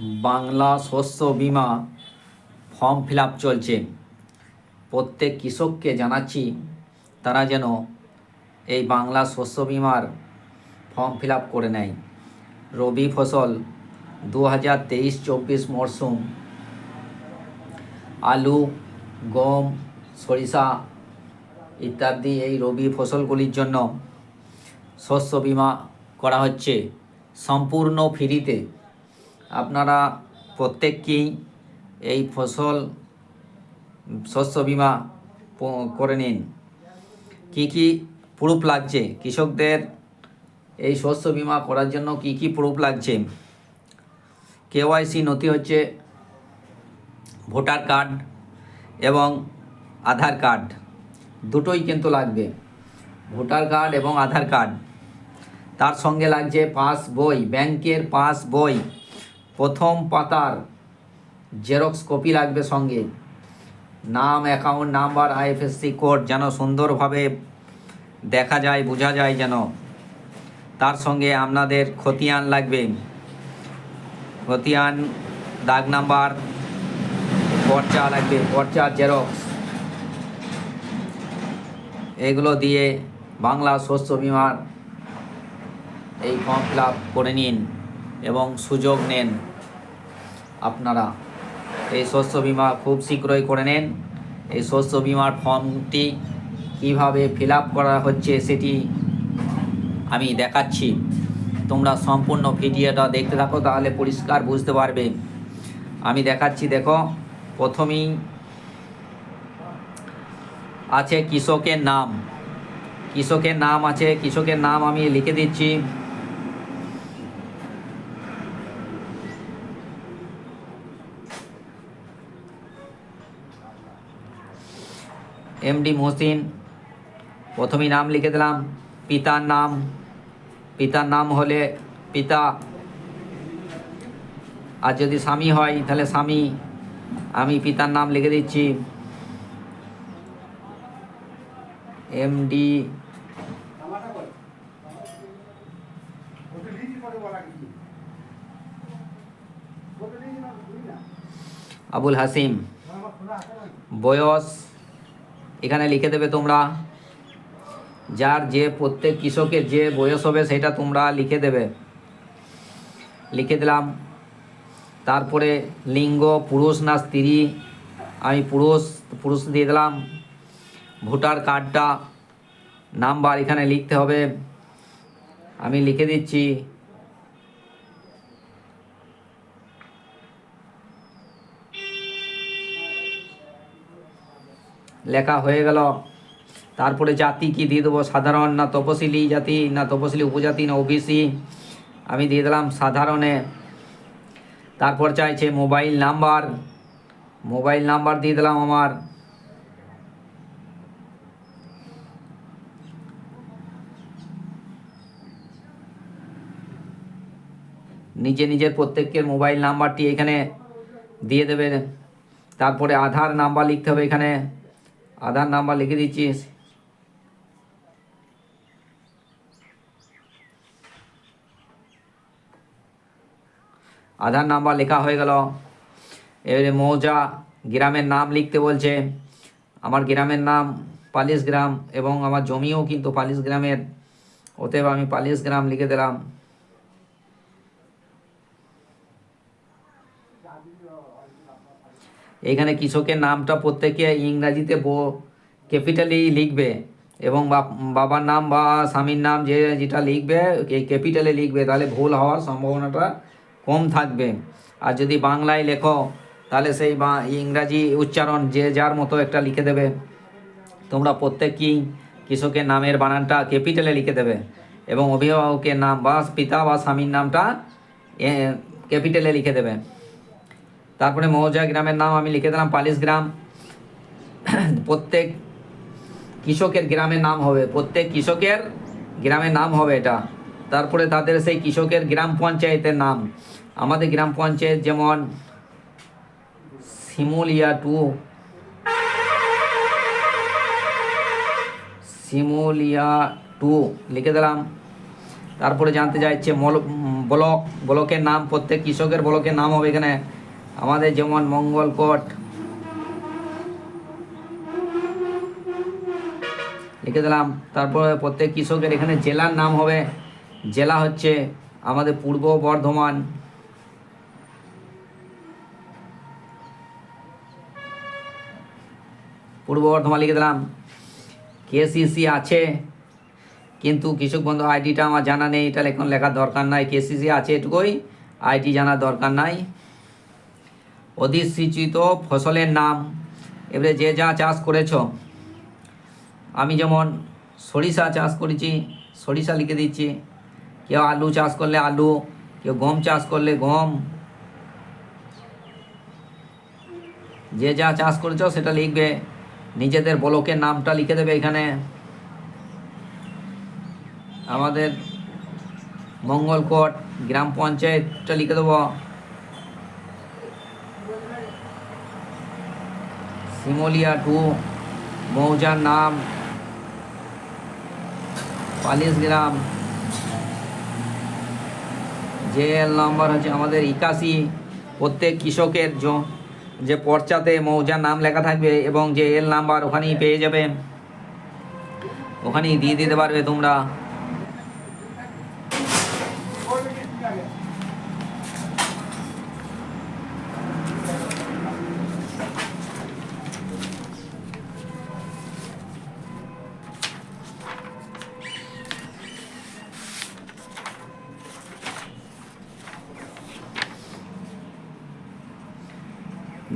বাংলা শস্য বীমা form fill চলছে। প্রত্যেক কৃষককে জানাচ্ছি, তারা যেন এই বাংলা শস্য বিমার ফর্ম ফিল করে নেয়। রবি ফসল দু হাজার তেইশ চব্বিশ মরশুম আলু, গম, সরিষা ইত্যাদি এই রবি ফসলগুলির জন্য শস্য বিমা করা হচ্ছে। সম্পূর্ণ ফ্রিতে আপনারা প্রত্যেককেই এই ফসল শস্য বিমা করে নিন। কি কি প্রুফ লাগছে? কৃষকদের এই শস্য বিমা করার জন্য কি কি প্রুফ লাগছে? কেওয়াইসি নথি হচ্ছে ভোটার কার্ড এবং আধার কার্ড। দুটোই কিন্তু লাগবে। ভোটার কার্ড এবং আধার কার্ড। তার সঙ্গে লাগছে পাস বই, ব্যাংকের পাস বই। প্রথম পাতার জেরক্স কপি লাগবে সঙ্গে। নাম, অ্যাকাউন্ট নাম্বার, আইএফএসসি কোড যেন সুন্দরভাবে দেখা যায়, বোঝা যায় যেন। তার সঙ্গে আপনাদের খতিয়ান লাগবে। খতিয়ান, দাগ নাম্বার, পর্চা লাগবে পর্চার জেরক্স। এগুলো দিয়ে বাংলা শস্য বিমার এই ফর্ম ফিল করে নিন। এবং সুযোগ নেন আপনারা। এই শস্য বিমা খুব শীঘ্রই করে নেন। এই শস্য বিমার ফর্মটি কীভাবে ফিল করা হচ্ছে সেটি আমি দেখাচ্ছি। তোমরা সম্পূর্ণ ভিডিওটা দেখতে থাকো, তাহলে পরিষ্কার বুঝতে পারবে। আমি দেখাচ্ছি, দেখো, প্রথমেই আছে কৃষকের নাম। কৃষকের নাম আছে, কৃষকের নাম আমি লিখে দিচ্ছি। এমডি মহসিন প্রথমেই নাম লিখে দিলাম, পিতার নাম পিতার নাম হলে পিতা। আর যদি স্বামী হয়, তাহলে স্বামী। আমি পিতার নাম লিখে দিচ্ছি। এমডি আবুল হাসিম। বয়স এখানে লিখে দেবে তোমরা, যার যে প্রত্যেক কৃষকের যে বয়স হবে সেটা তোমরা লিখে দেবে। লিখে দিলাম। তারপরে লিঙ্গ, পুরুষ না স্ত্রী, আমি পুরুষ পুরুষ দিয়ে দিলাম। ভোটার কার্ডটা, নাম্বার এখানে লিখতে হবে। আমি লিখে দিচ্ছি। লেখা হয়ে গেল। তারপরে জাতি কি দিয়ে দেবো? সাধারণ না তপশিলি জাতি? না তপশিলি উপজাতি? না ওবিসি? আমি দিয়ে দিলাম সাধারণে। তারপর চাইছে মোবাইল নাম্বার। মোবাইল নাম্বার দিয়ে দিলাম আমার। নিজে নিজের প্রত্যেকের মোবাইল নাম্বারটি এখানে দিয়ে দেবে তারপরে আধার নাম্বার লিখতে হবে এখানে। আধার নাম্বার লিখে দিচ্ছিস আধার নাম্বার লেখা হয়ে গেল। এবারে মৌজা গ্রামের নাম লিখতে বলছে। আমার গ্রামের নাম পালিশ গ্রাম এবং আমার জমিও কিন্তু পালিশ গ্রামের। অতএব আমি পালিশ গ্রাম লিখে দিলাম। এইখানে কৃষকের নামটা প্রত্যেকে ইংরাজিতে বো, ক্যাপিটালি লিখবে এবং বাবার নাম বা স্বামীর নাম যে যেটা লিখবে ক্যাপিটালে লিখবে, তাহলে ভুল হওয়ার সম্ভাবনাটা কম থাকবে। আর যদি বাংলায় লেখো, তাহলে সেই বা, ইংরাজি উচ্চারণ যে যার মতো একটা লিখে দেবে। তোমরা প্রত্যেকেই কৃষকের নামের বানানটা ক্যাপিটালে লিখে দেবে এবং অভিভাবকের নাম বা পিতা বা স্বামীর নামটা ক্যাপিটালে লিখে দেবে। তারপরে মৌজা গ্রামের নাম আমি লিখে দিলাম, পালিশ গ্রাম। প্রত্যেক কৃষকের গ্রামের নাম হবে, প্রত্যেক কৃষকের গ্রামের নাম হবে এটা। তারপরে তাদের সেই কৃষকের গ্রাম পঞ্চায়েতের নাম। আমাদের গ্রাম পঞ্চায়েত যেমন শিমুলিয়া টু শিমুলিয়া টু লিখে দিলাম। তারপরে জানতে চাইছে ব্লক, ব্লকের নাম, প্রত্যেক কৃষকের ব্লকের নাম হবে এখানে। আমাদের যেমন মঙ্গলকোট লিখে দিলাম, তারপরে প্রত্যেক কৃষকের এখানে জেলার নাম হবে। জেলা হচ্ছে আমাদের পূর্ব বর্ধমান। পূর্ব বর্ধমান লিখে দিলাম, কেসিসি আছে, কিন্তু কৃষক বন্ধু আইডিটা আমার জানা নেই, এটা এখন লেখার দরকার নাই। কেসিসি আছে এটুকুই, আইডি জানার দরকার নাই। অধিসূচিত ফসলের নাম। এবারে যে যা চাষ করেছ, আমি যেমন সরিষা চাষ করেছি, সরিষা লিখে দিচ্ছি। কেউ আলু চাষ করলে আলু, কেউ গম চাষ করলে গম। যে যা চাষ করেছ সেটা লিখবে, নিজেদের ব্লকের নামটা লিখে দেবে এখানে। আমাদের মঙ্গলকোট গ্রাম পঞ্চায়েতটা লিখে দেবো। সিমলিয়া টু, মৌজার নাম, পালিশ গ্রাম যে এল নাম্বার হচ্ছে আমাদের একাশি। প্রত্যেক কৃষকের যে পর্চাতে মৌজার নাম লেখা থাকবে এবং যে এল নাম্বার ওখানেই পেয়ে যাবে। ওখানেই দিয়ে দিতে পারবে তোমরা।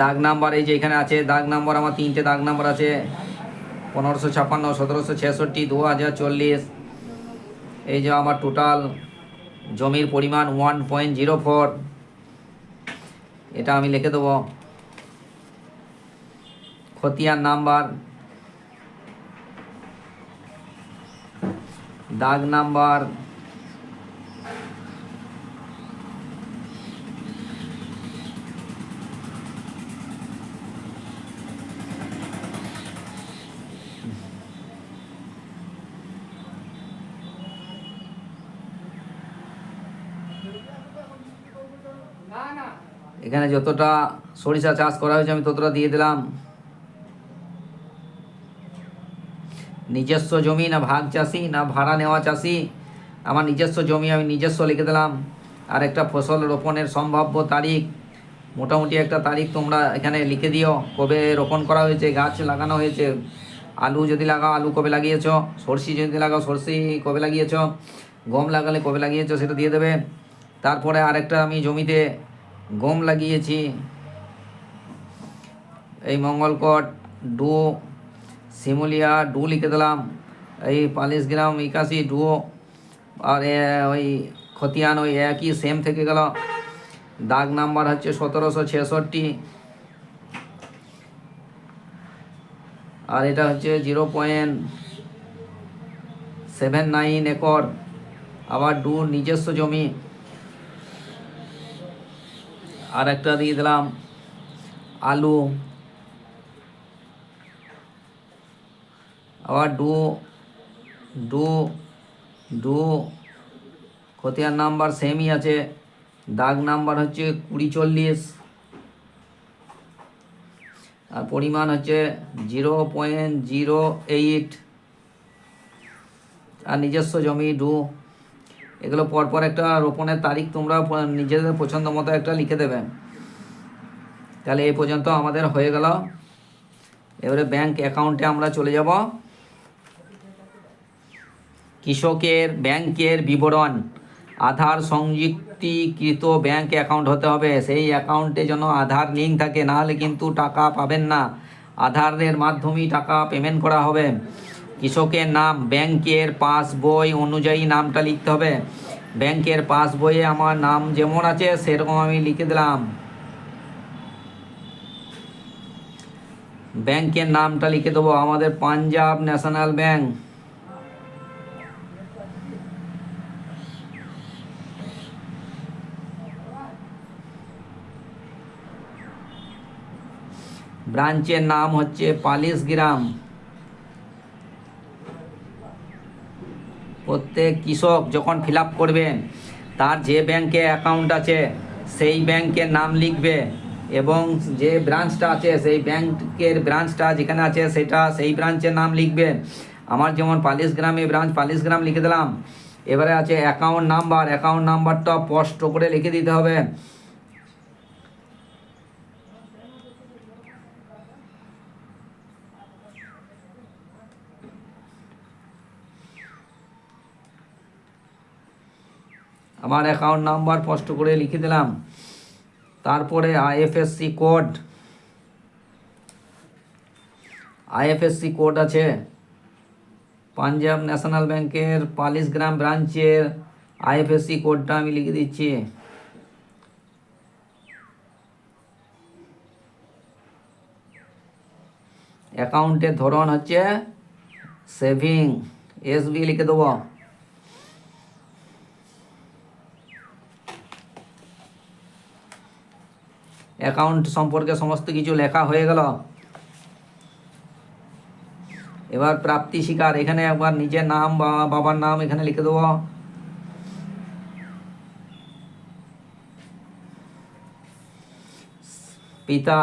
দাগ নাম্বার এই যে এখানে আছে, দাগ নাম্বার আমার তিনটে দাগ নাম্বার আছে। পনেরোশো ছাপ্পান্ন, সতেরোশো ছেষট্টি, দু হাজার চল্লিশ। এই যে আমার টোটাল জমির পরিমাণ ওয়ান পয়েন্ট জিরো ফোর এটা আমি লিখে দেবো। খতিয়ান নাম্বার। দাগ নাম্বার। এখানে যতটা সরিষা চাষ করা হয়েছে আমি ততটা দিয়ে দিলাম। নিজস্ব জমি, না ভাগ চাষি, না ভাড়া নেওয়া চাষি। আমার নিজস্ব জমি আমি নিজস্ব লিখে দিলাম। আর একটা ফসল রোপণের সম্ভাব্য তারিখ, মোটামুটি একটা তারিখ তোমরা এখানে লিখে দিও। কবে রোপণ করা হয়েছে, গাছ লাগানো হয়েছে, আলু যদি লাগাও, আলু কবে লাগিয়েছ, সরষি যদি লাগাও, সরষি কবে লাগিয়েছ, গম লাগালে কবে লাগিয়েছো, সেটা দিয়ে দেবে। তারপরে আরেকটা আমি জমিতে গম লাগিয়েছি। এই মঙ্গলকট ডু শিমুলিয়া ডু লিখে দিলাম। এই পালিশ গ্রাম, একাশি ডু আর ওই খতিয়ান ওই একই সেম থেকে গেল। দাগ নাম্বার হচ্ছে সতেরোশো ছেষট্টি। আর এটা হচ্ছে zero point seven nine acre. আবার ডু নিজস্ব জমি। আর একটা দিয়ে দিলাম আলু, আবার ডু ডু ডু, খতিয়ার নাম্বার সেমই আছে, দাগ নাম্বার হচ্ছে কুড়ি চল্লিশ, আর পরিমাণ হচ্ছে জিরো পয়েন্ট জিরো এইট, আর নিজস্ব জমি ডু এগুলো পরপর একটা রোপণের তারিখ তোমরা নিজেদের পছন্দ মতো একটা লিখে দেবে। তাহলে এই পর্যন্ত আমাদের হয়ে গেল। এবারে ব্যাংক অ্যাকাউন্টে আমরা চলে যাব। কৃষকের ব্যাংকের বিবরণ। আধার সংযুক্তিকৃত ব্যাংক অ্যাকাউন্ট হতে হবে। সেই অ্যাকাউন্টে যেন আধার লিঙ্ক থাকে নাহলে কিন্তু টাকা পাবেন না। আধারের মাধ্যমেই টাকা পেমেন্ট করা হবে। কৃষকের নাম, ব্যাংকের পাস বই অনুযায়ী নামটা লিখতে হবে। ব্যাংকের পাস বইয়ে আমার নাম যেমন আছে, সেরকম আমি লিখে দিলাম। ব্যাংকের নামটা লিখে দেবো, আমাদের পাঞ্জাব ন্যাশনাল ব্যাংক। ব্রাঞ্চের নাম হচ্ছে পালিশ গ্রাম। প্রত্যেক কৃষক যখন ফিল করবেন, তার যে ব্যাংকে অ্যাকাউন্ট আছে, সেই ব্যাংকের নাম লিখবে এবং যে ব্রাঞ্চটা আছে, সেই ব্যাংকের ব্রাঞ্চটা যেখানে আছে, সেটা সেই ব্রাঞ্চের নাম লিখবে আমার যেমন পালিশ গ্রামে ব্রাঞ্চ পালিশ গ্রাম লিখে দিলাম, এবারে আছে অ্যাকাউন্ট নাম্বার, অ্যাকাউন্ট নাম্বারটা স্পষ্ট করে লিখে দিতে হবে। আমার অ্যাকাউন্ট নাম্বার স্পষ্ট করে লিখে দিলাম। তারপরে আইএফএসসি কোড আইএফএসসি কোড আছে। পাঞ্জাব ন্যাশনাল ব্যাংকের পালিশ গ্রাম ব্রাঞ্চের আইএফএসসি কোডটা আমি লিখে দিচ্ছি। অ্যাকাউন্টের ধরন হচ্ছে সেভিং। এসবি লিখে দেবো। অ্যাকাউন্ট সম্পর্কে সমস্ত কিছু লেখা হয়ে গেল। এবার প্রাপ্তি শিকার, এখানে একবার নিজের নাম, বা বাবার নাম এখানে লিখে দেবো। পিতা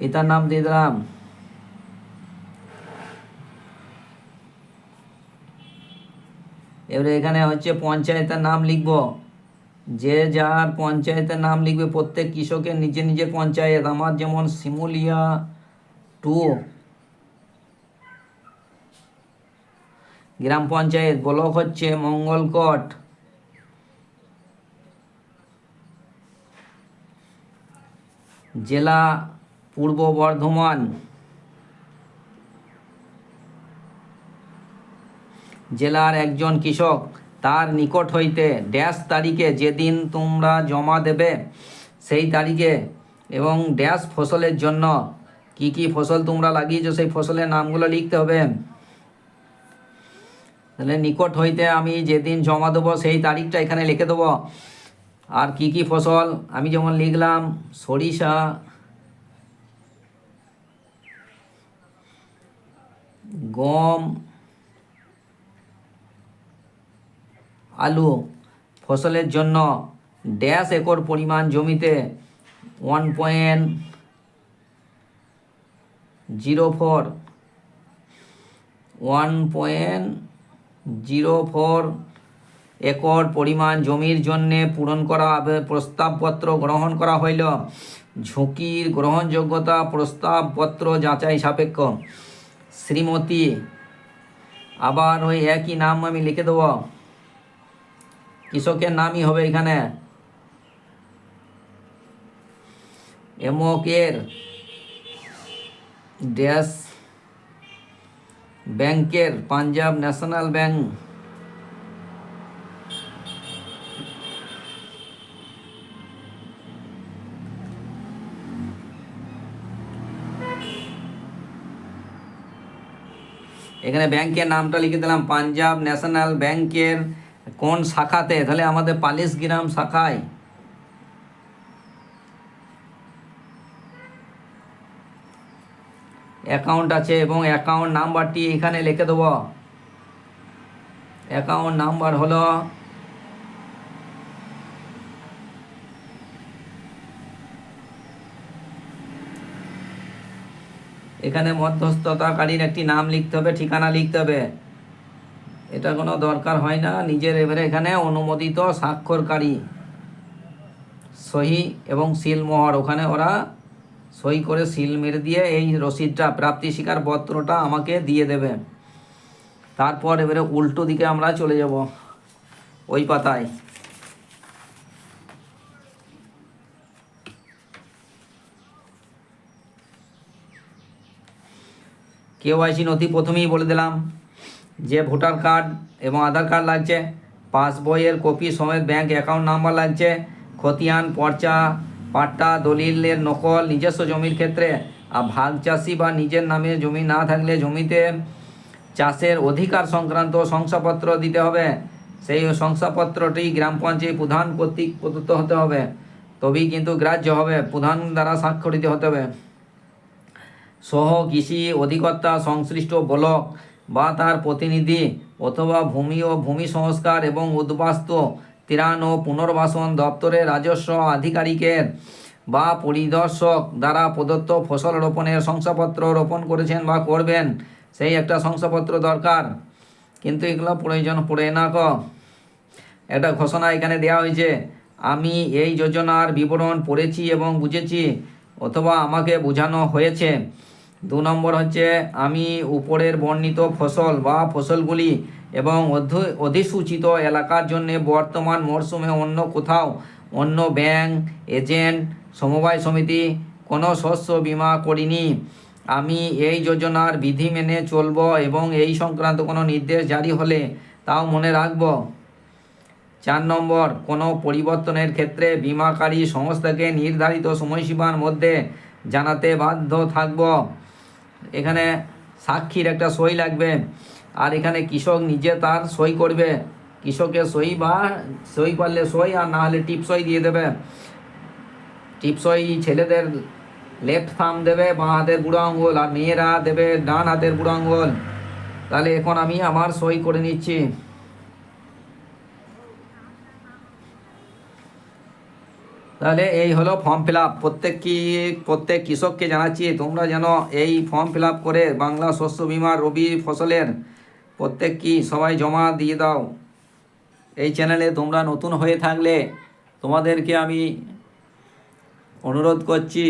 পিতার নাম দিয়ে দিলাম। এবারে এখানে হচ্ছে পঞ্চায়েতের নাম লিখব। যে যার পঞ্চায়েতের নাম লিখবে, প্রত্যেক কৃষকের নিজে নিজের পঞ্চায়েত। আমার যেমন শিমুলিয়া টু, গ্রাম পঞ্চায়েত। ব্লক হচ্ছে মঙ্গলকট। জেলা পূর্ব বর্ধমান। জেলার একজন কৃষক তার নিকট হইতে ড্যাশ তারিখে যেদিন তোমরা জমা দেবে, সেই তারিখে এবং ড্যাশ ফসলের জন্য কি কি ফসল তোমরা লাগিয়েছো সেই ফসলের নামগুলো লিখতে হবে। তাহলে নিকট হইতে আমি যেদিন জমা দেবো, সেই তারিখটা এখানে লিখে দেবো। আর কি কি ফসল আমি যেমন লিখলাম, সরিষা গম, আলু ফসলের জন্য ড্যাশ একর পরিমাণ জমিতে one point zero four one point zero four acre পরিমাণ জমির জন্যে পূরণ করা প্রস্তাবপত্র গ্রহণ করা হইল। ঝুঁকির গ্রহণযোগ্যতা প্রস্তাবপত্র যাচাই সাপেক্ষ। শ্রীমতী আবার ওই একই নাম আমি লিখে দেবো কৃষকের নামই হবে এখানে এমকের ড্যাশ ব্যাংকের পাঞ্জাব ন্যাশনাল ব্যাংক এখানে ব্যাংকের নামটা লিখে দিলাম, পাঞ্জাব ন্যাশনাল ব্যাংকের কোন শাখাতে? তাহলে আমাদের পালিশ গ্রাম শাখায়। অ্যাকাউন্ট আছে এবং অ্যাকাউন্ট নাম্বারটি এখানে লিখে দেবো। অ্যাকাউন্ট নাম্বার হলো এখানে মধ্যস্থতাকারীর একটি নাম লিখতে হবে, ঠিকানা লিখতে হবে। এটা কোনো দরকার হয় না, নিজের এবারে এখানে অনুমোদিত স্বাক্ষরকারী। সহি এবং সিলমোহর ওখানে ওরা সই করে সিল মেরে দিয়ে এই রসিদটা, প্রাপ্তি স্বীকার পত্রটা আমাকে দিয়ে দেবে। তারপর এবারে উল্টো দিকে আমরা চলে যাব, ওই পাতায়। কেওয়াইসি নথি প্রথমেই বলে দিলাম। যে ভোটার কার্ড এবং আধার কার্ড লাগছে, পাসবইয়ের কপি সমেত ব্যাংক অ্যাকাউন্ট নাম্বার লাগছে, খতিয়ান, পর্চা, পাট্টা, দলিলের নকল, নিজস্ব জমির ক্ষেত্রে, আর ভাগ চাষি বা নিজের নামে জমি না থাকলে জমিতে চাষের অধিকার সংক্রান্ত শংসাপত্র দিতে হবে। সেই শংসাপত্রটি গ্রাম পঞ্চায়েত প্রধান কর্তৃক প্রদত্ত হতে হবে। তবেই কিন্তু গ্রাহ্য হবে, প্রধান দ্বারা স্বাক্ষরিত হতে হবে। সহ কৃষি অধিকর্তা সংশ্লিষ্ট ব্লক বা তার প্রতিনিধি অথবা ভূমি ও ভূমি সংস্কার এবং উদ্বাস্তু ত্রাণ ও পুনর্বাসন দপ্তরের রাজস্ব আধিকারিকের বা পরিদর্শক দ্বারা প্রদত্ত ফসল রোপণের শংসাপত্র রোপণ করেছেন বা করবেন, সেই একটা শংসাপত্র দরকার। কিন্তু এগুলো প্রয়োজন পড়ে না ক। একটা ঘোষণা এখানে দেওয়া হয়েছে, আমি এই যোজনার বিবরণ পড়েছি এবং বুঝেছি, অথবা আমাকে বোঝানো হয়েছে। দু নম্বর হচ্ছে আমি উপরের বর্ণিত ফসল বা ফসলগুলি এবং অধিসূচিত এলাকার জন্য বর্তমান মরশুমে অন্য কোথাও, অন্য ব্যাংক, এজেন্ট, সমবায় সমিতি কোনো শস্য বিমা করিনি। আমি এই যোজনার বিধি মেনে চলব এবং এই সংক্রান্ত কোনো নির্দেশ জারি হলে তাও মনে রাখব। চার নম্বর, কোনো পরিবর্তনের ক্ষেত্রে বিমাকারী সংস্থাকে নির্ধারিত সময়সীমার মধ্যে জানাতে বাধ্য থাকব। এখানে সাক্ষীর একটা সই লাগবে। আর এখানে কৃষক নিজে তার সই করবে। কৃষকের সই বা সই পারলে সই, আর না হলে টিপসই দিয়ে দেবে। টিপসই ছেলেদের লেফট থাম দেবে, বাঁ হাতের বুড়ো আঙ্গুল, আর মেয়েরা দেবে ডান হাতের বুড়ো আঙ্গুল। তাহলে এখন আমি আমার সই করে নিচ্ছি। তাহলে এই হলো ফর্ম ফিল আপ প্রত্যেক কি, প্রত্যেক কৃষককে জানাচ্ছি, তোমরা যেন এই ফর্ম ফিল আপ করে বাংলা শস্য বীমা রবি ফসলের প্রত্যেক কি সবাই জমা দিয়ে দাও। এই চ্যানেলে তোমরা নতুন হয়ে থাকলে তোমাদেরকে আমি অনুরোধ করছি,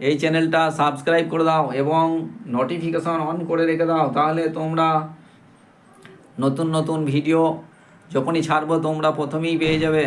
এই চ্যানেলটা সাবস্ক্রাইব করে দাও এবং নোটিফিকেশন অন করে রেখে দাও। তাহলে তোমরা নতুন নতুন ভিডিও যখনই ছাড়বো তোমরা প্রথমেই পেয়ে যাবে।